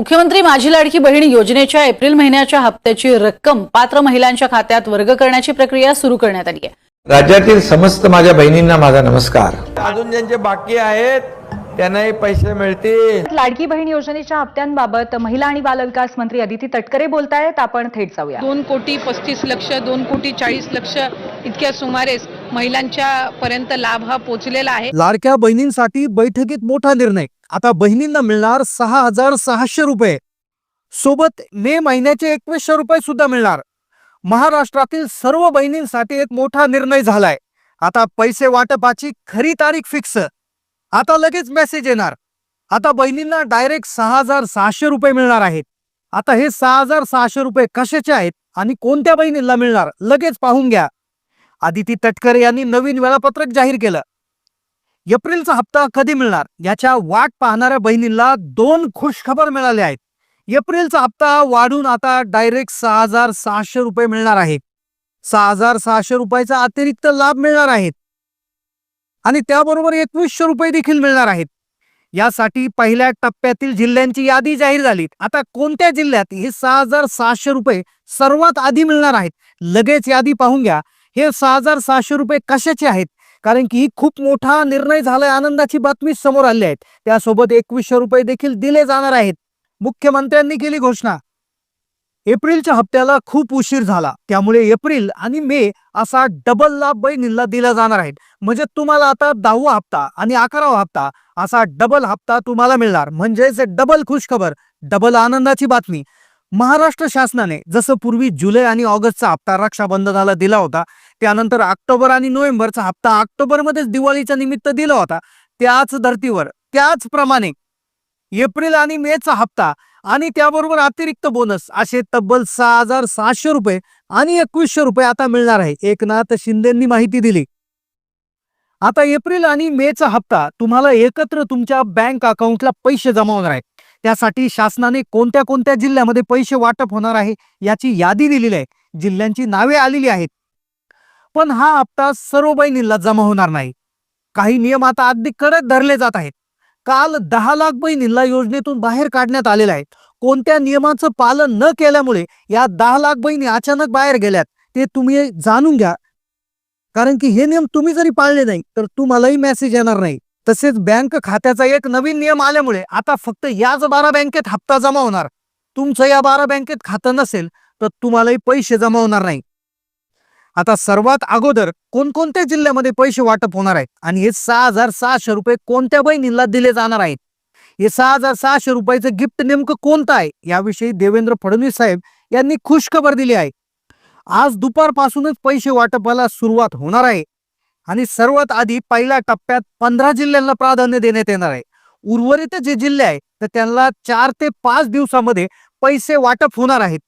मुख्यमंत्री माझी लाडकी बहीण योजनेच्या एप्रिल महिन्याच्या हप्त्याची रक्कम पात्र महिलांच्या खात्यात वर्ग करण्याची प्रक्रिया सुरू करण्यात आली आहे. राज्यातील समस्त माझ्या बहिणींना माझा नमस्कार. अजून ज्यांचे बाकी आहेत त्यांनाही पैसे मिळतील. लाडकी बहीण योजनेच्या हप्त्यांबाबत महिला आणि बालविकास मंत्री अदिती तटकरे बोलतायत. आपण थेट जाऊया. दोन कोटी पस्तीस लक्ष दोन कोटी चाळीस लक्ष इतक्या सुमारेस महिलांच्या पर्यंत लाभ हा पोचलेला आहे. लाडक्या बहिणींसाठी बैठकीत मोठा निर्णय. आता बहिणींना मिळणार सहा हजार सहाशे रुपये. सोबत मे महिन्याचे एकवीसशे रुपये सुद्धा मिळणार. महाराष्ट्रातील सर्व बहिणींसाठी एक मोठा निर्णय झालाय. आता पैसे वाटपाची खरी तारीख फिक्स. आता लगेच मेसेज येणार. आता बहिणींना डायरेक्ट सहा हजार सहाशे रुपये मिळणार आहेत. आता हे सहा हजार सहाशे रुपये कशाचे आहेत आणि कोणत्या बहिणींना मिळणार? लगेच पाहून घ्या. आदिती तटकरे यांनी नवीन वेळापत्रक जाहीर केलं. एप्रिलचा हप्ता कधी मिळणार? याच्या वाट पाहणाऱ्या बहिणींना दोन खुशखबर मिळाले आहेत. एप्रिलचा हप्ता वाढून आता डायरेक्ट सहा हजार सहाशे रुपये मिळणार आहे. सहा हजार सहाशे रुपयाचा अतिरिक्त लाभ मिळणार आहेत. आणि त्याबरोबर एकवीसशे रुपये देखील मिळणार आहेत. यासाठी पहिल्या टप्प्यातील जिल्ह्यांची यादी जाहीर झाली आता कोणत्या जिल्ह्यात हे सहा हजार सहाशे रुपये सर्वात आधी मिळणार आहेत? लगेच यादी पाहून घ्या. हे सहा हजार सहाशे रुपये कशाचे आहेत? कारण की ही खूप मोठा निर्णय झालाय आनंदाची बातमी समोर आली आहेत त्यासोबत एकवीसशे रुपये देखील दिले जाणार आहेत. मुख्यमंत्र्यांनी केली घोषणा. एप्रिलच्या हप्त्याला खूप उशीर झाला. त्यामुळे एप्रिल आणि मे असा डबल लाभ बहिणींना दिला जाणार आहे म्हणजे तुम्हाला आता दहावा हप्ता आणि अकरावा हप्ता असा डबल हप्ता तुम्हाला मिळणार. म्हणजेच डबल खुशखबर डबल आनंदाची बातमी. महाराष्ट्र शासनाने जसं पूर्वी जुलै आणि ऑगस्टचा हप्ता रक्षाबंधनाला दिला होता त्यानंतर ऑक्टोबर आणि नोव्हेंबरचा हप्ता ऑक्टोबरमध्येच दिवाळीच्या निमित्त दिला होता. त्याच धर्तीवर त्याचप्रमाणे एप्रिल आणि मेचा हप्ता आणि त्याबरोबर अतिरिक्त बोनस असे तब्बल सहा हजार सहाशे रुपये आणि एकवीसशे रुपये आता मिळणार आहे. एकनाथ शिंदेंनी माहिती दिली. आता एप्रिल आणि मेचा हप्ता तुम्हाला एकत्र तुमच्या बँक अकाउंटला पैसे जमा होणार आहेत. त्यासाठी शासनाने कोणत्या कोणत्या जिल्ह्यामध्ये पैसे वाटप होणार आहे याची यादी दिलेली आहे. जिल्ह्यांची नावे आलेली आहेत. पण हा हप्ता सर्व बहिणींना जमा होणार नाही. काही नियम आता अगदी कडक धरले जात आहेत. काल दहा लाख बहिणींना योजनेतून बाहेर काढण्यात आलेले आहेत. कोणत्या नियमाचं पालन न केल्यामुळे या दहा लाख बहिणी अचानक बाहेर गेल्यात ते तुम्ही जाणून घ्या. कारण की हे नियम तुम्ही जरी पाळले नाही तर तुम्हालाही मेसेज येणार नाही. तसेच बँक खात्याचा एक नवीन नियम आल्यामुळे आता फक्त याच बारा बँकेत हप्ता जमा होणार. तुमचं या बारा बँकेत खातं नसेल तर तुम्हालाही पैसे जमा होणार नाही. आता सर्वात अगोदर कोणकोणत्या जिल्ह्यामध्ये पैसे वाटप होणार आहेत? आणि हे सहा हजार सहाशे रुपये कोणत्या बहिणींना दिले जाणार आहेत? हे सहा हजार सहाशे रुपयाचं गिफ्ट नेमकं कोणतं आहे? याविषयी देवेंद्र फडणवीस साहेब यांनी खुशखबर दिली आहे. आज दुपारपासूनच पैसे वाटपाला सुरुवात होणार आहे. आणि सर्वात आधी पहिल्या टप्प्यात पंधरा जिल्ह्यांना प्राधान्य देण्यात येणार आहे. उर्वरित जे जिल्हे आहे तर त्यांना चार ते पाच दिवसामध्ये पैसे वाटप होणार आहेत.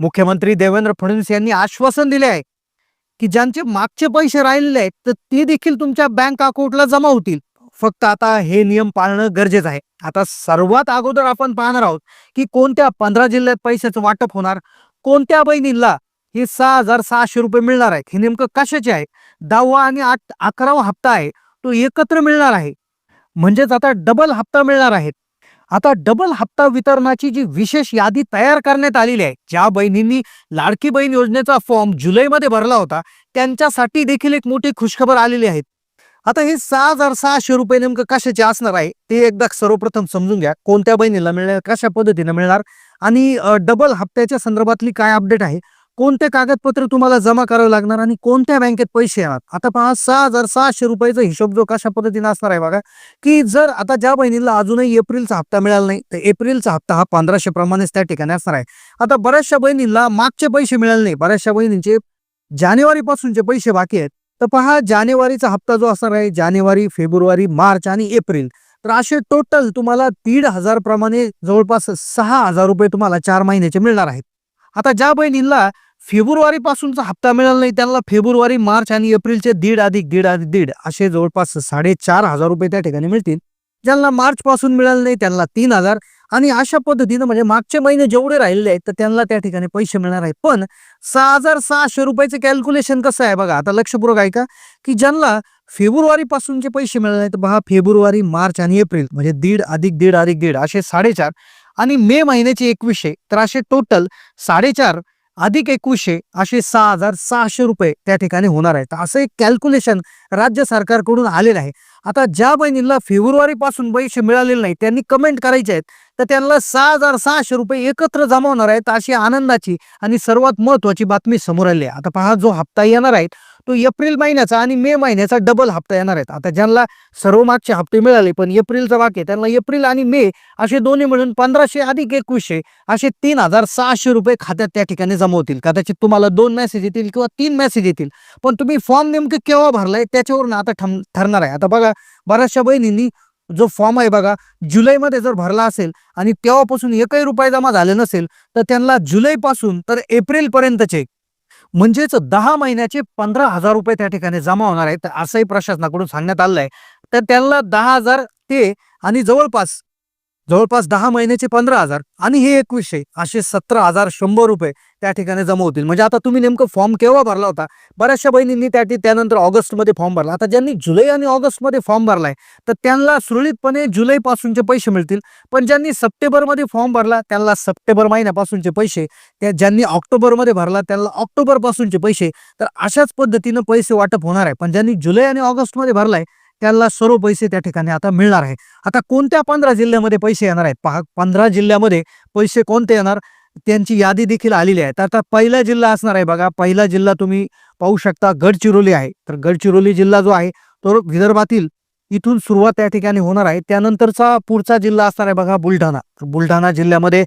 मुख्यमंत्री देवेंद्र फडणवीस यांनी आश्वासन दिले आहे की ज्यांचे मागचे पैसे राहिलेले आहेत तर ते देखील तुमच्या बँक अकाउंटला जमा होतील. फक्त आता हे नियम पाळणं गरजेचं आहे. आता सर्वात अगोदर आपण पाहणार आहोत की कोणत्या पंधरा जिल्ह्यात पैशाचं वाटप होणार कोणत्या बहिणींना हे सहा हजार सहाशे रुपये मिळणार आहेत. हे नेमकं कशाचे आहे? दहावा आणि आठ अकरावा हप्ता आहे. तो एकत्र मिळणार आहे. म्हणजेच आता डबल हप्ता मिळणार आहेत. आता डबल हप्ता वितरणाची जी विशेष यादी तयार करण्यात आलेली आहे ज्या बहिणींनी लाडकी बहीण योजनेचा फॉर्म जुलैमध्ये भरला होता त्यांच्यासाठी देखील एक मोठी खुशखबर आलेली आहे. आता हे सहा हजार सहाशे रुपये नेमकं कशाचे असणार आहे ते एकदा सर्वप्रथम समजून घ्या. कोणत्या बहिणीला मिळणार कशा पद्धतीने मिळणार आणि डबल हप्त्याच्या संदर्भातली काय अपडेट आहे? कोणते कागदपत्र तुम्हाला जमा करावं लागणार आणि कोणत्या बँकेत पैसे येणार? आता पहा सहा हजार सहाशे रुपयाचा हिशोब जो कशा पद्धतीने असणार आहे बघा की जर आता ज्या बहिणीला अजूनही एप्रिलचा हप्ता मिळाला नाही तर एप्रिलचा हप्ता हा पंधराशे प्रमाणेच त्या ठिकाणी असणार आहे. आता बऱ्याचशा बहिणींना मागचे पैसे मिळाले नाही बऱ्याचशा बहिणींचे जानेवारीपासूनचे पैसे बाकी आहेत. तर पहा जानेवारीचा हप्ता जो असणार आहे जानेवारी फेब्रुवारी मार्च आणि एप्रिल तर असे टोटल तुम्हाला दीड हजार प्रमाणे जवळपास सहा हजार रुपये तुम्हाला चार महिन्याचे मिळणार आहेत. आता ज्या बहिणींना फेब्रुवारी पासूनचा हप्ता मिळाला नाही त्यांना फेब्रुवारी मार्च आणि एप्रिलचे दीड अधिक दीड अधिक दीड असे जवळपास साडेचार हजार रुपये त्या ठिकाणी मिळतील. ज्यांना मार्च पासून मिळाले नाही त्यांना तीन हजार. आणि अशा पद्धतीनं म्हणजे मागचे महिने जेवढे राहिलेले आहेत तर त्यांना त्या ठिकाणी पैसे मिळणार आहेत. पण सहा हजार सहाशे रुपयाचं कॅल्क्युलेशन कसं आहे बघा? आता लक्षपूर्वक ऐका की ज्यांना फेब्रुवारी पासूनचे पैसे मिळाले तर पहा फेब्रुवारी मार्च आणि एप्रिल म्हणजे दीड अधिक दीड अधिक दीड असे साडेचार. आणि मे महिन्याचे एकवीसशे तर असे टोटल साडेचार अधिक एकवीसशे असे सहा हजार सहाशे रुपये त्या ठिकाणी होणार आहेत. असं एक कॅल्क्युलेशन राज्य सरकारकडून आलेलं आहे. आता ज्या बहिणींना फेब्रुवारीपासून पैसे मिळालेले नाही त्यांनी कमेंट करायचे आहेत तर त्यांना सहा हजार सहाशे रुपये एकत्र जमा होणार आहेत अशी आनंदाची आणि सर्वात महत्वाची बातमी समोर आली आहे. आता पहा जो हप्ता येणार आहे तो एप्रिल महिन्याचा आणि मे महिन्याचा डबल हप्ता येणार आहेत. आता ज्यांना सर्व मागचे हप्ते मिळाले पण एप्रिलचा बाकी आहे त्यांना एप्रिल आणि मे असे दोन्ही मिळून पंधराशे अधिक एकवीसशे असे तीन हजार सहाशे रुपये खात्यात त्या ठिकाणी जमा होतील. कदाचित तुम्हाला दोन मेसेज येतील किंवा तीन मेसेज येतील. पण तुम्ही फॉर्म नेमकं केव्हा भरलाय त्याच्यावरून आता ठम ठरणार आहे. आता बघा बऱ्याचशा बहिणींनी जो फॉर्म आहे बघा जुलैमध्ये जर भरला असेल आणि तेव्हापासून एकही रुपये जमा झाले नसेल तर त्यांना जुलैपासून तर एप्रिलपर्यंतचे म्हणजेच दहा महिन्याचे पंधरा हजार रुपये त्या ठिकाणी जमा होणार आहेत तर असंही प्रशासनाकडून सांगण्यात आलं आहे तर त्यांना दहा हजार ते आणि जवळपास जवळपास दहा महिन्याचे पंधरा हजार आणि हे एकवीसशे असे सतरा हजार शंभर रुपये त्या ठिकाणी जमा होतील. म्हणजे आता तुम्ही नेमकं फॉर्म केव्हा भरला होता? बऱ्याचशा बहिणींनी त्या त्यानंतर ऑगस्टमध्ये फॉर्म भरला. आता ज्यांनी जुलै आणि ऑगस्टमध्ये फॉर्म भरलाय तर त्यांना सुरळीतपणे जुलैपासूनचे पैसे मिळतील. पण ज्यांनी सप्टेंबरमध्ये फॉर्म भरला त्यांना सप्टेंबर महिन्यापासूनचे पैसे. त्या ज्यांनी ऑक्टोबरमध्ये भरला त्यांना ऑक्टोबरपासूनचे पैसे. तर अशाच पद्धतीनं पैसे वाटप होणार आहे. पण ज्यांनी जुलै आणि ऑगस्टमध्ये भरलाय त्यांना सर्व पैसे त्या ठिकाणी आता मिळणार आहे. आता कोणत्या पंधरा जिल्ह्यामध्ये पैसे येणार आहेत? पहा पंधरा जिल्ह्यामध्ये पैसे कोणते येणार? त्यांची यादी देखील आलेली आहे. तर आता पहिला जिल्हा असणार आहे बघा. पहिला जिल्हा तुम्ही पाहू शकता गडचिरोली आहे. तर गडचिरोली जिल्हा जो आहे तो विदर्भातील इथून सुरुवात त्या ठिकाणी होणार आहे. त्यानंतरचा पुढचा जिल्हा असणार आहे बघा बुलढाणा. तर बुलढाणा जिल्ह्यामध्ये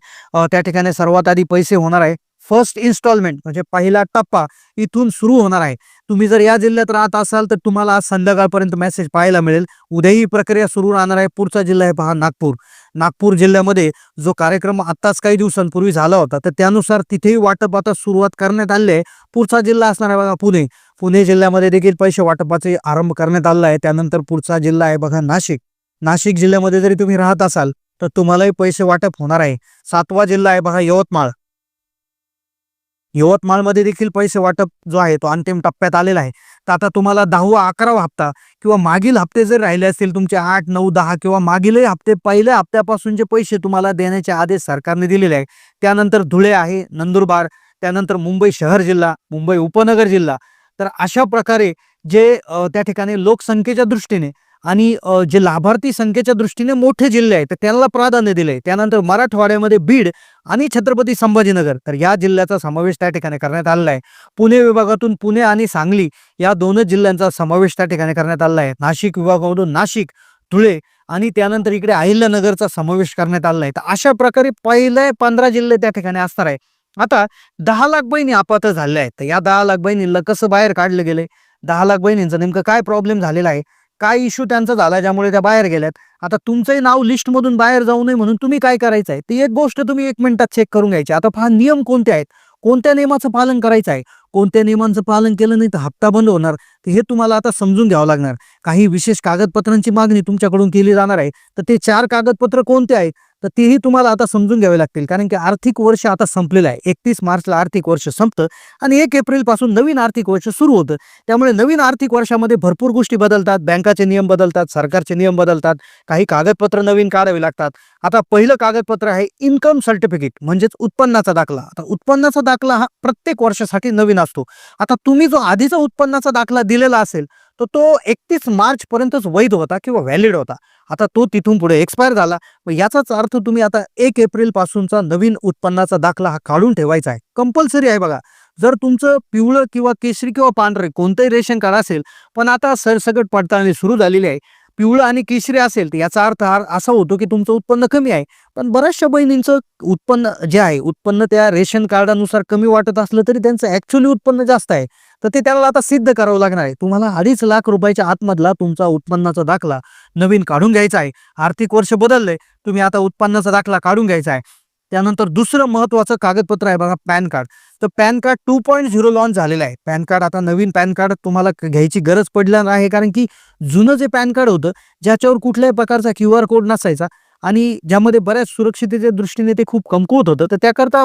त्या ठिकाणी सर्वात आधी पैसे होणार आहे. फर्स्ट इन्स्टॉलमेंट म्हणजे पहिला टप्पा इथून सुरू होणार आहे. तुम्ही जर या जिल्ह्यात राहत असाल तर तुम्हाला आज संध्याकाळपर्यंत मेसेज पाहायला मिळेल. उद्या ही प्रक्रिया सुरू राहणार आहे. पुढचा जिल्हा आहे पहा नागपूर. नागपूर जिल्ह्यामध्ये जो कार्यक्रम आत्ताच काही दिवसांपूर्वी झाला होता तर त्यानुसार तिथेही वाटप आता सुरुवात करण्यात आली आहे. पुढचा जिल्हा असणार आहे बघा पुणे. पुणे जिल्ह्यामध्ये देखील पैसे वाटपाचे आरंभ करण्यात आला आहे त्यानंतर पुढचा जिल्हा आहे बघा नाशिक. नाशिक जिल्ह्यामध्ये जरी तुम्ही राहत असाल तर तुम्हालाही पैसे वाटप होणार आहे. सातवा जिल्हा आहे बघा यवतमाळ. यवतमाळमध्ये देखील पैसे वाटप जो आहे तो अंतिम टप्प्यात आलेला आहे. तर आता तुम्हाला दहावा अकरावा हप्ता किंवा मागील हप्ते जर राहिले असतील तुमचे आठ नऊ दहा किंवा मागीलही हप्ते पहिल्या हप्त्यापासून जे पैसे तुम्हाला देण्याचे आदेश सरकारने दिलेले आहे त्यानंतर धुळे आहे नंदुरबार त्यानंतर मुंबई शहर जिल्हा मुंबई उपनगर जिल्हा. तर अशा प्रकारे जे त्या ठिकाणी लोकसंख्येच्या दृष्टीने आणि जे लाभार्थी संख्येच्या दृष्टीने मोठे जिल्हे आहेत तर त्यांना प्राधान्य दिले. त्यानंतर मराठवाड्यामध्ये बीड आणि छत्रपती संभाजीनगर तर या जिल्ह्याचा समावेश त्या ठिकाणी करण्यात आलेला आहे. पुणे विभागातून पुणे आणि सांगली या दोनच जिल्ह्यांचा समावेश त्या ठिकाणी करण्यात आलेला आहे. नाशिक विभागामधून नाशिक धुळे आणि त्यानंतर इकडे अहिल्यानगरचा समावेश करण्यात आलेला आहे. तर अशा प्रकारे पहिले पंधरा जिल्हे त्या ठिकाणी असणार आहे. आता दहा लाख बहिणी अपात्र झालेल्या आहेत. तर या दहा लाख बहिणींना कसं बाहेर काढलं गेले? दहा लाख बहिणींचं नेमकं काय प्रॉब्लेम झालेला आहे? काय इश्यू त्यांचा झाला ज्यामुळे त्या बाहेर गेल्यात? आता तुमचंही नाव लिस्टमधून बाहेर जाऊ नये म्हणून तुम्ही काय करायचं आहे ती एक गोष्ट तुम्ही एक मिनिटात चेक करून घ्यायची. आता फार नियम कोणते आहेत? कोणत्या नियमाचं पालन करायचं आहे? कोणत्या नियमांचं पालन केलं नाही तर हप्ता बंद होणार? तर हे तुम्हाला आता समजून घ्यावं लागणार. काही विशेष कागदपत्रांची मागणी तुमच्याकडून केली जाणार आहे. तर ते चार कागदपत्र कोणते आहेत? तर तेही तुम्हाला आता समजून घ्यावे लागतील. कारण की आर्थिक वर्ष आता संपलेलं आहे. एकतीस मार्चला आर्थिक वर्ष संपतं आणि एक एप्रिलपासून नवीन आर्थिक वर्ष सुरू होतं. त्यामुळे नवीन आर्थिक वर्षामध्ये भरपूर गोष्टी बदलतात. बँकाचे नियम बदलतात. सरकारचे नियम बदलतात. काही कागदपत्र नवीन काढावे लागतात. आता पहिलं कागदपत्र आहे इन्कम सर्टिफिकेट म्हणजेच उत्पन्नाचा दाखला. आता उत्पन्नाचा दाखला हा प्रत्येक वर्षासाठी नवीन असतो. आता तुम्ही जो आधीचा उत्पन्नाचा दाखला दिलेला असेल तर तो एकतीस मार्च पर्यंतच वैध होता किंवा व्हॅलिड होता. आता तो तिथून पुढे एक्सपायर झाला. मग याचाच अर्थ तुम्ही आता एक एप्रिल पासूनचा नवीन उत्पन्नाचा दाखला हा काढून ठेवायचा आहे. कंपल्सरी आहे बघा. जर तुमचं पिवळं किंवा केशरी किंवा पांढरे कोणतंही रेशन कार्ड असेल पण आता सरसकट पडताळणी सुरू झालेली आहे. पिवळं आणि केशरी असेल तर याचा अर्थ हा असा होतो की तुमचं उत्पन्न कमी आहे. पण बऱ्याचशा बहिणींचं उत्पन्न जे आहे उत्पन्न त्या रेशन कार्डानुसार कमी वाटत असलं तरी त्यांचं ऍक्च्युअली उत्पन्न जास्त आहे. तर ते त्याला आता सिद्ध करावं लागणार आहे. तुम्हाला अडीच लाख रुपयाच्या आतमधला तुमचा उत्पन्नाचा दाखला नवीन काढून घ्यायचा आहे. आर्थिक वर्ष बदललंय. तुम्ही आता उत्पन्नाचा दाखला काढून घ्यायचा आहे. त्यानंतर दुसरं महत्वाचं कागदपत्र आहे बघा पॅन कार्ड. तर PAN card two point zero launch झालेलं आहे. पॅन कार्ड आता नवीन पॅन कार्ड तुम्हाला घ्यायची गरज पडणार आहे कारण की जुनं जे पॅन कार्ड होतं ज्याच्यावर कुठल्याही प्रकारचा क्यू आर कोड नसायचा आणि ज्यामध्ये बऱ्याच सुरक्षितेच्या दृष्टीने ते खूप कमकुवत होतं तर त्याकरता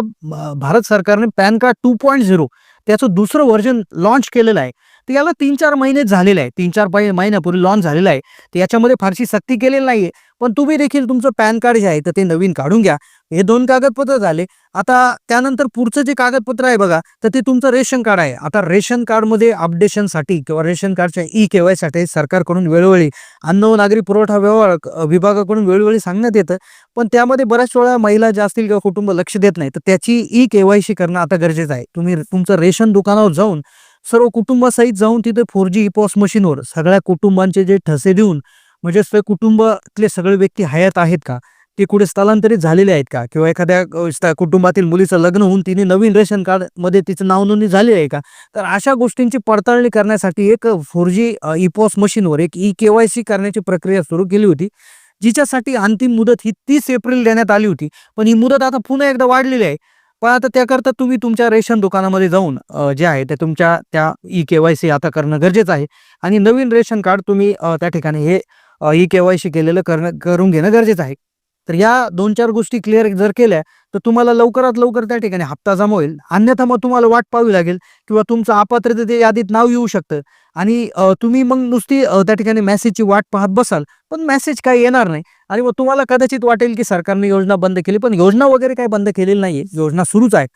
भारत सरकारने PAN card two point zero त्याचं दुसरं व्हर्जन लॉन्च केलेलं आहे. तर याला तीन चार महिने झालेलं आहे तीन चार पाहि- महिन्यापूर्वी लॉन्च झालेलं आहे. तर याच्यामध्ये फारशी सक्ती केलेली नाहीये. पण तुम्ही देखील तुमचं पॅन कार्ड जे आहे तर ते नवीन काढून घ्या. हे दोन कागदपत्र झाले. आता त्यानंतर पुढचं जे कागदपत्र आहे बघा तर ते तुमचं रेशन कार्ड आहे. आता रेशन कार्डमध्ये अपडेशनसाठी किंवा रेशन कार्डच्या ई के वाय सरकारकडून वेळोवेळी अन्न व नागरी पुरवठा व्यवहार विभागाकडून वेळोवेळी सांगण्यात येतं. पण त्यामध्ये बऱ्याच वेळा महिला ज्या असतील किंवा कुटुंब लक्ष देत नाही तर त्याची ई के वाय सी करणं आता गरजेचं आहे. तुम्ही तुमचं रेशन दुकानावर जाऊन सर्व कुटुंबासहित जाऊन तिथे फोर जी पॉस मशीनवर सगळ्या कुटुंबांचे जे ठसे देऊन म्हणजे ते कुटुंबातले सगळे व्यक्ती हयात आहेत का? ते कुठे स्थलांतरित झालेले आहेत का? किंवा एखाद्या कुटुंबातील मुलीचं लग्न होऊन तिने नवीन रेशन कार्डमध्ये तिचं नाव नोंदणी झाली आहे का? तर अशा गोष्टींची पडताळणी करण्यासाठी एक फोर जी इपॉस मशीनवर एक ई के वाय सी करण्याची प्रक्रिया सुरू केली होती जिच्यासाठी अंतिम मुदत ही तीस एप्रिल देण्यात आली होती. पण ही मुदत आता पुन्हा एकदा वाढलेली आहे. पण आता त्याकरता तुम्ही तुमच्या रेशन दुकानामध्ये जाऊन जे आहे ते तुमच्या त्या ई के वाय सी आता करणं गरजेचं आहे. आणि नवीन रेशन कार्ड तुम्ही त्या ठिकाणी हे ई के वाय सी केलेलं करणं करून घेणं गरजेचं आहे. तर या दोन चार गोष्टी क्लिअर जर केल्या तर तुम्हाला लवकरात लवकर त्या ठिकाणी हप्ता जमा होईल. अन्यथा मग तुम्हाला वाट पाहावी लागेल किंवा तुमचं अपात्रते यादीत नाव येऊ शकतं. आणि तुम्ही मग नुसती त्या ठिकाणी मेसेजची वाट पाहत बसाल पण मेसेज काही येणार नाही. आणि मग तुम्हाला कदाचित वाटेल की सरकारने योजना बंद केली पण योजना वगैरे काय बंद केलेली नाही योजना सुरूच आहे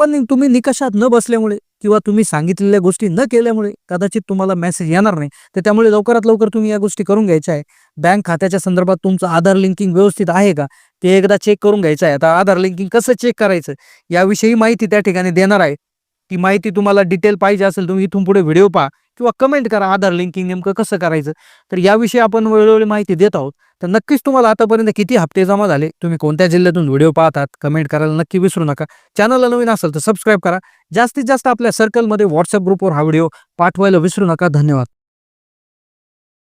पण तुम्ही निकषात न बसल्यामुळे किंवा तुम्ही सांगितलेल्या गोष्टी न केल्यामुळे कदाचित तुम्हाला मेसेज येणार नाही. तर त्यामुळे लवकरात लवकर तुम्ही या गोष्टी करून घ्यायच्या आहे. बँक खात्याच्या संदर्भात तुमचं आधार लिंकिंग व्यवस्थित आहे का? ते एकदा चेक करून घ्यायचं आहे. आता आधार लिंकिंग कसं चेक करायचं? याविषयी माहिती त्या ठिकाणी देणार आहे. ती माहिती तुम्हाला डिटेल पाहिजे असेल तुम्ही इथून पुढे व्हिडिओ पहा. किंवा कमेंट करा आधार लिंकिंग नेमकं कसं करायचं? तर याविषयी आपण वेळोवेळी माहिती देत आहोत. तर नक्कीच तुम्हाला आतापर्यंत किती हप्ते जमा झाले तुम्ही कोणत्या जिल्ह्यातून व्हिडिओ पाहतात कमेंट करायला नक्की विसरू नका. चॅनलला नवीन असेल तर सबस्क्राईब करा. जास्तीत जास्त आपल्या सर्कलमध्ये व्हॉट्सअप ग्रुपवर हा व्हिडिओ पाठवायला विसरू नका. धन्यवाद.